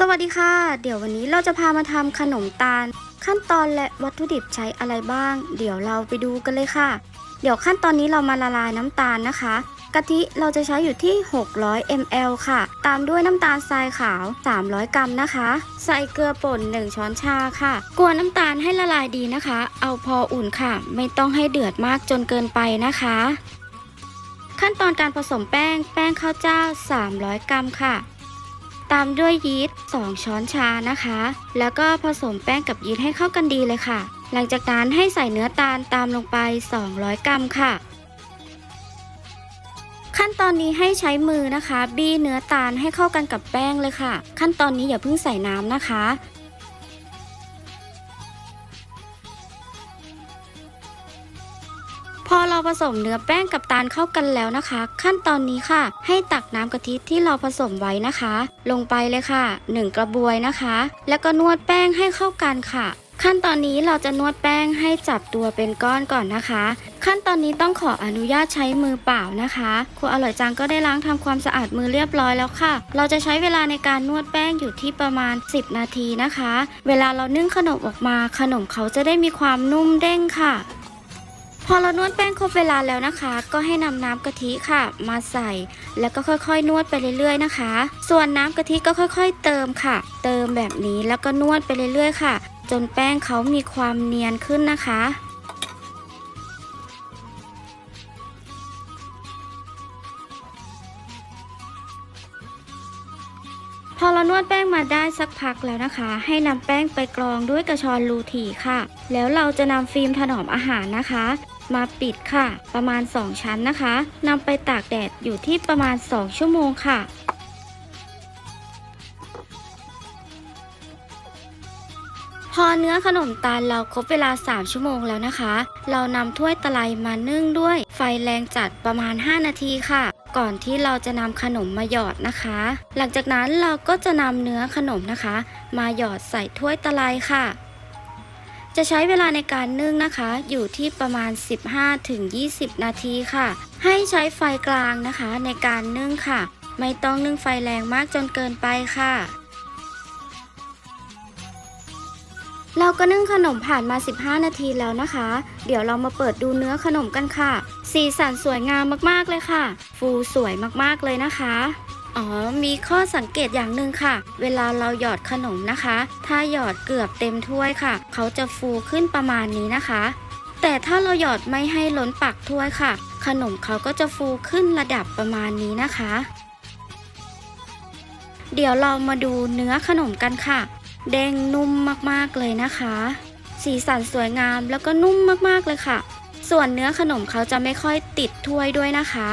สวัสดีค่ะ เดี๋ยววันนี้เราจะพามาทำขนมตาล ขั้นตอนและวัตถุดิบใช้อะไรบ้าง เดี๋ยวเราไปดูกันเลยค่ะ เดี๋ยวขั้นตอนนี้เรามาละลายน้ำตาลนะคะ กะทิเราจะใช้อยู่ที่ 600 ml ค่ะ ตามด้วยน้ำตาลทรายขาว 300 กรัมนะคะ ใส่เกลือป่น 1 ช้อนชาค่ะ กวนน้ำตาลให้ละลายดีนะคะ เอาพออุ่นค่ะ ไม่ต้องให้เดือดมากจนเกินไปนะคะ ขั้นตอนการผสมแป้ง แป้งข้าวเจ้า 300 กรัมค่ะ ตามด้วยยีสต์2ช้อนชานะคะ แล้วก็ผสมแป้งกับยีสต์ให้เข้ากันดีเลยค่ะ หลังจากนั้นให้ใส่เนื้อตาลตามลงไป 200 กรัมค่ะ ขั้นตอนนี้ให้ใช้มือนะคะ บี้เนื้อตาลให้เข้ากันกับแป้งเลยค่ะ ขั้นตอนนี้อย่าเพิ่งใส่น้ำนะคะ พอเราผสมเนื้อแป้งกับตาลเข้ากันแล้วนะคะ ขั้นตอนนี้ค่ะ ให้ตักน้ำกะทิที่เราผสมไว้นะคะ ลงไปเลยค่ะ 1 กระบวยนะคะ แล้วก็นวดแป้งให้เข้ากันค่ะ ขั้นตอนนี้เราจะนวดแป้งให้จับตัวเป็นก้อนก่อนนะคะ ขั้นตอนนี้ต้องขออนุญาตใช้มือเปล่านะคะครูอร่อยจังก็ได้ล้างทำความสะอาดมือเรียบร้อยแล้วค่ะ เราจะใช้เวลาในการนวดแป้งอยู่ที่ประมาณ 10 นาทีนะคะ เวลาเรานึ่งขนมออกมาขนมเขาจะได้มีความนุ่มเด้งค่ะ พอเรานวดแป้งครบเวลาแล้วนะคะ ก็ให้นำน้ำกะทิค่ะ มาใส่ แล้วก็ค่อยๆ นวดไปเรื่อยๆนะคะ ส่วนน้ำกะทิก็ค่อยๆ เติมค่ะ เติมแบบนี้แล้วก็นวดไปเรื่อยๆค่ะ จนแป้งเขามีความเนียนขึ้นนะคะพอเรานวดแป้งมาได้สักพักแล้วนะคะ ให้นำแป้งไปกรองด้วยกระชอนรูถี่ค่ะ แล้วเราจะนำฟิล์มถนอมอาหารนะคะ มาปิดค่ะ ประมาณ 2 ชั้นนะคะนำไปตากแดดอยู่ที่ประมาณ 2 ชั่วโมงค่ะพอเนื้อขนมตาลเราครบเวลา 3 ชั่วโมงแล้วนะคะ เรานำถ้วยตะไลมานึ่งด้วย ไฟแรงจัดประมาณ 5 นาทีค่ะ ก่อนที่เราจะนำขนมมาหยอดนะคะ หลังจากนั้นเราก็จะนำเนื้อขนมนะคะ มาหยอดใส่ถ้วยตะไลค่ะ จะใช้เวลาในการนึ่งนะคะ อยู่ที่ประมาณ 15-20 นาทีค่ะ ให้ใช้ไฟกลางนะคะ ในการนึ่งค่ะ ไม่ต้องนึ่งไฟแรงมากจนเกินไปค่ะ เราก็นึ่งขนมผ่านมา 15 นาทีแล้วนะคะ เดี๋ยวเรามาเปิดดูเนื้อขนมกันค่ะ สีสันสวยงามมากๆเลยค่ะ ฟูสวยมากๆเลยนะคะ อ๋อ มีข้อสังเกตอย่างหนึ่งค่ะ เวลาเราหยอดขนมนะคะ ถ้าหยอดเกือบเต็มถ้วยค่ะ เขาจะฟูขึ้นประมาณนี้นะคะ แต่ถ้าเราหยอดไม่ให้ล้นปากถ้วยค่ะ ขนมเขาก็จะฟูขึ้นระดับประมาณนี้นะคะ เดี๋ยวเรามาดูเนื้อขนมกันค่ะ แดงนุ่มมากๆเลยนะคะ สีสันสวยงามแล้วก็นุ่มมากๆเลยค่ะ ส่วนเนื้อขนมเขาจะไม่ค่อยติดถ้วยด้วยนะคะ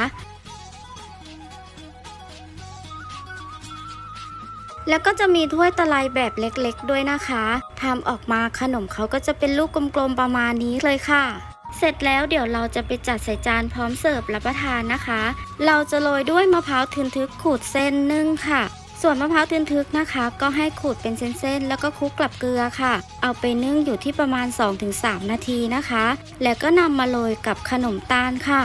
แล้วก็จะมีถ้วยตะไลแบบเล็กๆ ด้วยนะคะทำออกมาขนมเขาก็จะเป็นลูกกลมๆประมาณนี้เลยค่ะ เสร็จแล้วเดี๋ยวเราจะไปจัดใส่จานพร้อมเสิร์ฟรับประทานนะคะ เราจะโรยด้วยมะพร้าวทึนทึกขูดเส้นนึ่งค่ะส่วนมะพร้าวทึนทึกนะคะ ก็ให้ขูดเป็นเส้นๆ แล้วก็คลุกกับเกลือค่ะ เอาไปนึ่งอยู่ที่ประมาณ 2-3 นาทีนะคะ แล้วก็นำมาโรยกับขนมตาลค่ะ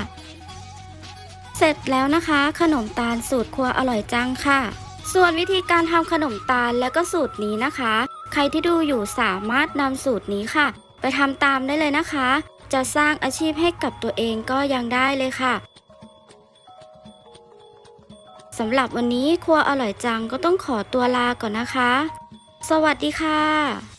เสร็จแล้วนะคะ ขนมตาลสูตรครัวอร่อยจังค่ะ ส่วนวิธีการทำขนมตาลแล้วก็สูตรนี้นะคะ ใครที่ดูอยู่สามารถนำสูตรนี้ค่ะ ไปทำตามได้เลยนะคะ จะสร้างอาชีพให้กับตัวเองก็ยังได้เลยค่ะสำหรับวันนี้ครัวอร่อยจังก็ต้องขอตัวลาก่อนนะคะ สวัสดีค่ะ